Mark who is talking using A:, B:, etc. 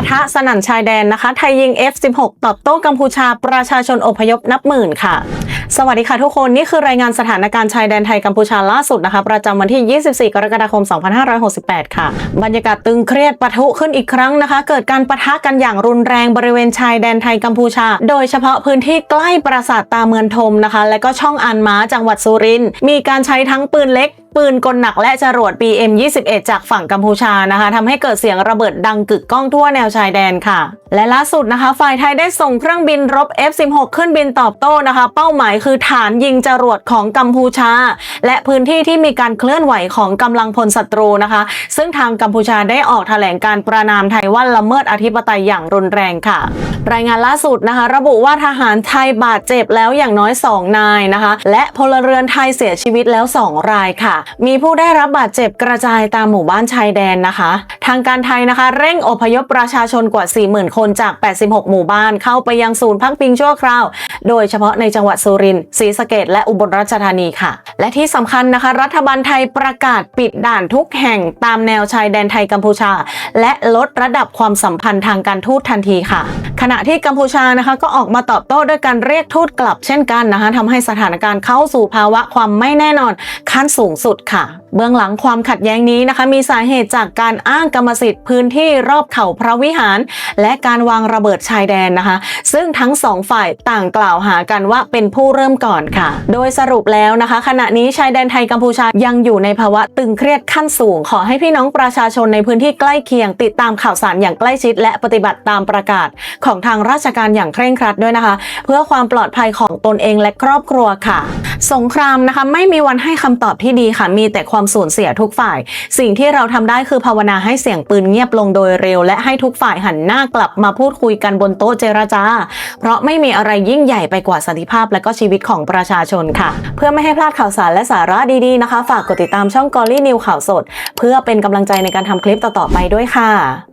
A: ะทะสนั่นชายแดนนะคะ ไทยยิง F16 ตอบโต้กัมพูชาประชาชนอพยพนับหมื่นค่ะ สวัสดีค่ะทุกคนนี่คือรายงานสถานการณ์ชายแดนไทยกัมพูชาล่าสุดนะคะ ประจำวันที่ 24 กรกฎาคม 2568 ค่ะ บรรยากาศตึงเครียดปะทุขึ้นอีกครั้งนะคะ เกิดการปะทะกันอย่างรุนแรงบริเวณชายแดนไทยกัมพูชา โดยเฉพาะพื้นที่ใกล้ปราสาทตาเมืองทมนะคะ และก็ช่องอันม้าจังหวัดสุรินทร์มีการใช้ทั้งปืนเล็กปืนกลหนักและจรวด BM21 จากฝั่งกัมพูชานะคะทำให้เกิดเสียงระเบิดดังกึกก้องทั่วแนวชายแดนค่ะ และล่าสุดนะคะ ฝ่ายไทยได้ส่งเครื่องบินรบ F16 ขึ้นบินตอบโต้นะคะ เป้าหมายคือฐานยิงจรวดของกัมพูชา และพื้นที่ที่มีการเคลื่อนไหวของกำลังพลศัตรูนะคะ ซึ่งทางกัมพูชาได้ออกแถลงการประนามไทยว่าละเมิดอธิปไตยอย่างรุนแรงค่ะ รายงานล่าสุดนะคะ ระบุว่าทหารไทยบาดเจ็บแล้วอย่างน้อย 2 นายนะคะ และพลเรือนไทยเสียชีวิตแล้ว 2 รายค่ะ มีผู้ได้รับบาดเจ็บกระจายตามหมู่บ้านชายแดนนะคะ ทางการไทยนะคะ เร่งอพยพประชาชนกว่า 40,000 คนจาก 86 หมู่บ้านเข้าไปยังศูนย์พักพิงชั่วคราว โดยเฉพาะในจังหวัดสุรินทร์ศรีสะเกดและอุบลราชธานีค่ะ และที่สำคัญนะคะ รัฐบาลไทยประกาศปิดด่านทุกแห่งตามแนวชายแดนไทยกัมพูชา และลดระดับความสัมพันธ์ทางการทูตทันทีค่ะขณะที่กัมพูชานะคะก็ออกมาตอบโต้ด้วยการเรียกทูตกลับเช่นกันนะคะทำให้สถานการณ์เข้าสู่ภาวะความไม่แน่นอนขั้นสูงสุดค่ะ เบื้องหลังความขัดแย้งนี้นะคะ มีสาเหตุจากการอ้างกรรมสิทธิ์พื้นที่รอบเขาพระวิหาร และการวางระเบิดชายแดนนะคะ ซึ่งทั้งสองฝ่ายต่างกล่าวหากันว่าเป็นผู้เริ่มก่อนค่ะ โดยสรุปแล้วนะคะ ขณะนี้ชายแดนไทยกัมพูชายังอยู่ในภาวะตึงเครียดขั้นสูง ขอให้พี่น้องประชาชนในพื้นที่ใกล้เคียง ติดตามข่าวสารอย่างใกล้ชิด และปฏิบัติตามประกาศของทางราชการอย่างเคร่งครัดด้วยนะคะ เพื่อความปลอดภัยของตนเองและครอบครัวค่ะ สงครามนะคะไม่มีวันให้คำตอบที่ดีค่ะ มีแต่ความสูญเสียทุกฝ่าย สิ่งที่เราทำได้คือภาวนาให้เสียงปืนเงียบลงโดยเร็ว และให้ทุกฝ่ายหันหน้ากลับมาพูดคุยกันบนโต๊ะเจรจา เพราะไม่มีอะไรยิ่งใหญ่ไปกว่าสันติภาพและก็ชีวิตของประชาชนค่ะ เพื่อไม่ให้พลาดข่าวสารและสาระดีๆนะคะ ฝากกดติดตามช่องกอลี่นิวข่าวสด เพื่อเป็นกำลังใจในการทำคลิปต่อๆไปด้วยค่ะ